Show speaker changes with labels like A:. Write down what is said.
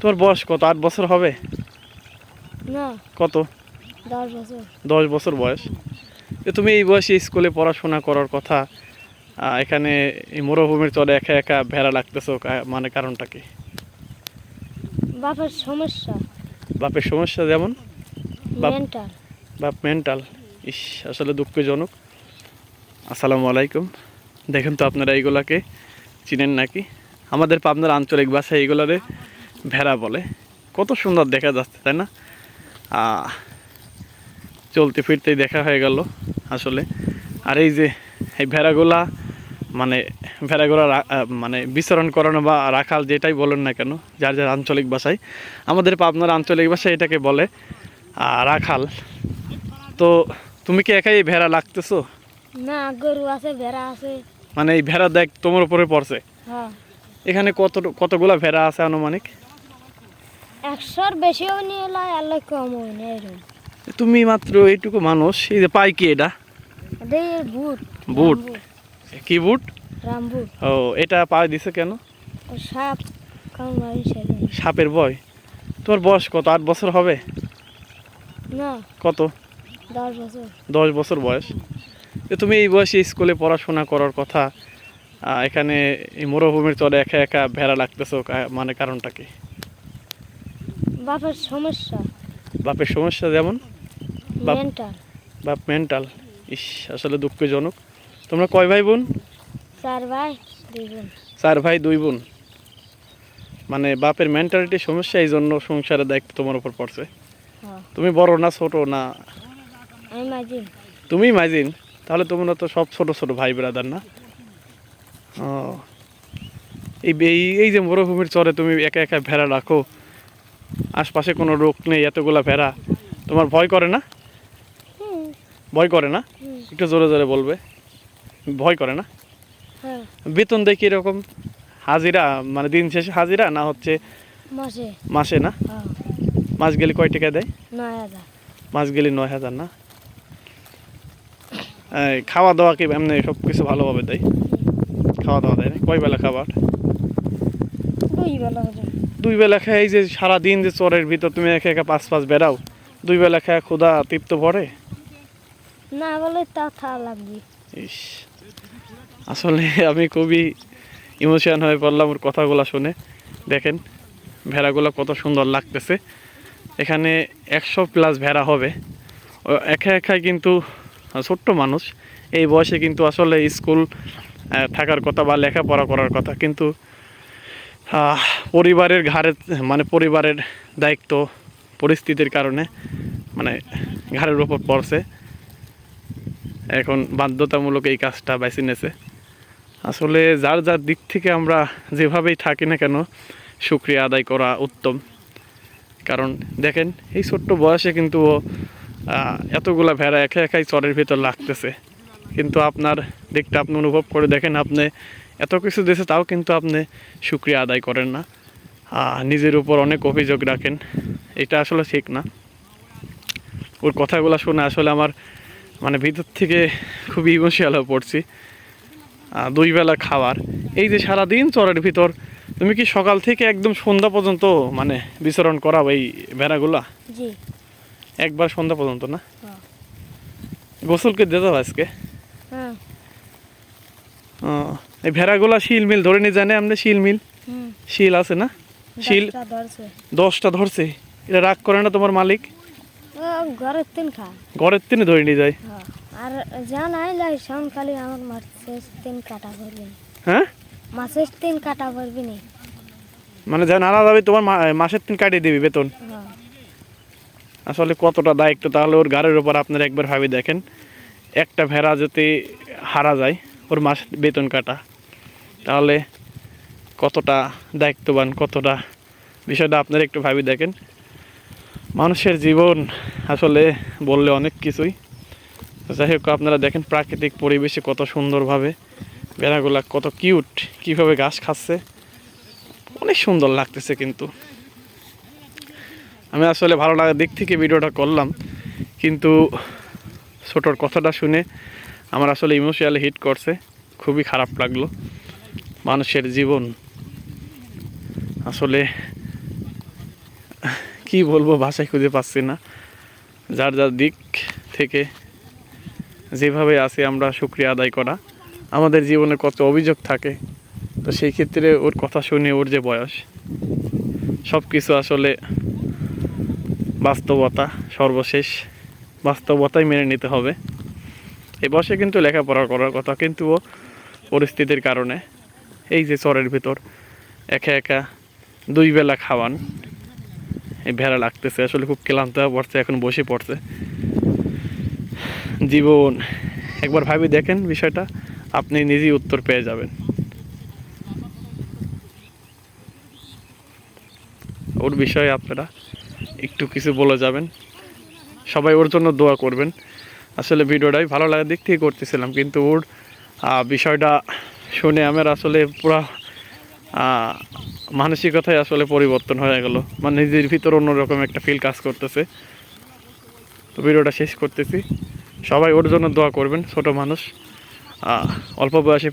A: তোমার বয়স কত? আট বছর হবে?
B: না।
A: কত?
B: দশ বছর।
A: দশ বছর বয়স। তুমি এই বয়সে স্কুলে পড়াশোনা করার কথা এখানে এই মরুভূমির চলে একা একা ভেড়া লাগতেছো মানে কারণটা কি?
B: বাপের সমস্যা।
A: বাপের সমস্যা যেমন? বাপ-
B: মেন্টাল
A: বাপ মেন্টাল ইস আসলে দুঃখজনক। আসসালামু আলাইকুম। দেখেন তো আপনারা এইগুলাকে চিনেন নাকি? আমাদের পাবনার আঞ্চলিক ভাষায় এইগুলারে ভেড়া বলে। কত সুন্দর দেখা যাচ্ছে তাই না? চলতে ফিরতেই দেখা হয়ে গেল আসলে। আর এই যে এই ভেড়াগুলা মানে ভেড়াগুলা মানে বিচরণ করানো বা রাখাল যেটাই বলেন না কেন যার যার আঞ্চলিক ভাষায়। আমাদের পাবনার আঞ্চলিক ভাষায় এটাকে বলে রাখাল। তো তুমি কি একাই ভেড়া লাগতেছো
B: না গরু আছে ভেড়া আছে।
A: মানে এই ভেড়া দেখ তোমার উপরে পড়ছে।
B: হ্যাঁ।
A: এখানে কত কতগুলা ভেড়া আছে আনুমানিক?
B: একশোর বেশিও নিয়ে এলাই আল্লাহ কম হয় না এরকম।
A: তুমি মাত্র এইটুকু মানুষ এই যে পাই কি এটা?
B: বুট
A: বুট? কি বুট?
B: রামবুট।
A: ও এটা পা দিছে কেন?
B: সাপ
A: সাপের ভয় তোমার বয়স কত? আট বছর হবে?
B: না।
A: কত?
B: দশ বছর।
A: দশ বছর বয়স। তুমি এই বয়সে স্কুলে পড়াশোনা করার কথা এখানে মরুভূমির চলে একা একা ভেড়া লাগতেছো মানে কারণটা কি?
B: বাপের সমস্যা।
A: বাপের সমস্যা যেমন? বাপ-
B: মেন্টাল
A: বাপ মেন্টাল ইস আসলে দুঃখজনক। তোমরা কয় ভাই বোন?
B: চার ভাই দুই বোন।
A: চার ভাই দুই বোন। মানে বাপের মেন্টালিটি সমস্যা এই জন্য সংসারের দায়িত্ব তোমার উপর পড়ছে।
B: হ্যাঁ।
A: তুমি বড় না ছোট? না। তুমি মাইজিন তাহলে তোমরা তো সব ছোট ছোট ভাই ব্রাদার না? ও। এই এই- এই যে মরুভূমির চরে তুমি একা একা ভেড়া রাখো আশপাশে কোনো রোগ নেই এতগুলা ভেড়া। তোমার ভয় করে না? ভয় করে না? একটু জোরে জোরে বলবে। ভয় করে না?
B: হ্যাঁ।
A: বেতন দেয় কীরকম? হাজিরা মানে দিন শেষে হাজিরা না হচ্ছে
B: মাসে?
A: না?
B: হ্যাঁ।
A: মাস গেলে কয় টাকা দেয়? মাস গেলে নয় হাজার না? খাওয়া দাওয়া কি এমনি সব কিছু ভালোভাবে দেয়? খাওয়া দাওয়া দেয় না? কয় বেলা খাবার?
B: দুই বেলা হবে
A: দুই বেলা খায় এই যে সারাদিন যে চরের ভিতর তুমি একা একা পাঁচ পাঁচ বেড়াও দুই বেলা খায় ক্ষুধা তৃপ্ত পড়ে
B: না বলে তা থা লাগবে।
A: ইস আসলে আমি খুবই ইমোশন হয়ে পড়লাম ওর কথাগুলো শুনে। দেখেন ভেড়াগুলো কত সুন্দর লাগতেছে। এখানে একশো প্লাস ভেড়া হবে। ও একা একাই কিন্তু ছোট্ট মানুষ। এই বয়সে কিন্তু আসলে স্কুল থাকার কথা বা লেখাপড়া করার কথা কিন্তু পরিবারের ঘাড়ে মানে পরিবারের দায়িত্ব পরিস্থিতির কারণে মানে ঘাড়ের উপর পড়ছে। এখন বাধ্যতামূলক এই কাজটা বেছে নিয়েছে আসলে যার যার দিক থেকে আমরা যেভাবেই থাকি না কেন, সুক্রিয়া আদায় করা উত্তম। কারণ দেখেন, এই ছোট্ট বয়সে কিন্তু এতগুলা ভেড়া একা একাই চরের ভিতর লাগতেছে। কিন্তু আপনার দিকটা আপনি অনুভব করে দেখেন, আপনি এত কিছু দিয়েছে তাও কিন্তু আপনি সুক্রিয়া আদায় করেন না। নিজের উপর অনেক অভিযোগ রাখেন। এটা আসলে ঠিক না। ওর কথাগুলো শুনে আসলে আমার মানে ভিতর থেকে খুবই ইমোশনাল হয়ে পড়ছি। দুই বেলা খাবার। এই যে সারাদিন চরের ভিতর তুমি কি সকাল থেকে একদম সন্ধ্যা পর্যন্ত মানে বিচরণ করাও এই ভেড়াগুলা? একবার সন্ধ্যা পর্যন্ত না?
B: হ্যাঁ।
A: গোসলকে দিতে আজকে?
B: হ্যাঁ।
A: এই ভেড়াগুলা শিল মিল ধরে নিয়ে জানে আপনি শিল মিল। শিল আছে না? শিল
B: দশটা ধরছে।
A: এটা রাগ করে না তোমার মালিক?
B: ঘরের তিন খা।
A: ঘরের তিনে ধরে নিয়ে যায়।
B: আর জানাই লাই শাম আমার মাছের তিন কাটা করবি
A: হ্যাঁ?
B: মাছের তিন কাটা করবি না।
A: মানে যা নারা যাবে তোমার মাসের তিন কাটিয়ে দিবি বেতন? আসলে কতটা দায়িত্ব তাহলে ওর গাড়ির উপর আপনারা একবার ভাবে দেখেন। একটা ভেড়া যদি হারা যায় ওর মাস বেতন কাটা। তাহলে কতটা দায়িত্ববান, কতটা বিষয়টা আপনারা একটু ভাবি দেখেন। মানুষের জীবন আসলে বললে অনেক কিছুই। যাই হোক, আপনারা দেখেন প্রাকৃতিক পরিবেশে কত সুন্দরভাবে ভেড়াগুলা কত কিউট, কীভাবে ঘাস খাচ্ছে। অনেক সুন্দর লাগতেছে কিন্তু। আমি আসলে ভালো লাগার দিক থেকে ভিডিওটা করলাম, কিন্তু ছোটোর কথাটা শুনে আমার আসলে ইমোশনালি হিট করছে। খুবই খারাপ লাগল। মানুষের জীবন। আসলে কি বলব, ভাষায় খুঁজে পাচ্ছি না। যার যার দিক থেকে যেভাবে আছে আমরা শুক্রিয়া আদায় করা। আমাদের জীবনে কত অভিযোগ থাকে, তো সেই ক্ষেত্রে ওর কথা শুনে ওর যে বয়স সব কিছু আসলে বাস্তবতা, সর্বশেষ বাস্তবতাই মেনে নিতে হবে। এই বয়সে কিন্তু লেখাপড়া করার কথা, কিন্তু ও পরিস্থিতির কারণে এই যে চরের ভিতর, একা একা দুই বেলা খাওয়ান। এই ভেড়া লাগতেছে, আসলে খুব ক্লান্ত পড়ছে, এখন বসে পড়ছে। জীবন, একবার ভাবি দেখেন বিষয়টা, আপনি নিজেই উত্তর পেয়ে যাবেন। ওর বিষয়ে আপনারা একটু কিছু বলে যাবেন। সবাই ওর জন্য দোয়া করবেন। আসলে ভিডিওটাই ভালো লাগার দিক থেকে করতেছিলাম, কিন্তু ওর বিষয়টা শুনে আমার আসলে পুরা মানসিকতায় আসলে পরিবর্তন হয়ে গেল। মানে নিজের ভিতর অন্যরকম একটা ফিল কাজ করতেছে। তো ভিডিওটা শেষ করতেছি। সবাই ওর জন্য দোয়া করবেন, ছোট মানুষ। অল্প বয়সে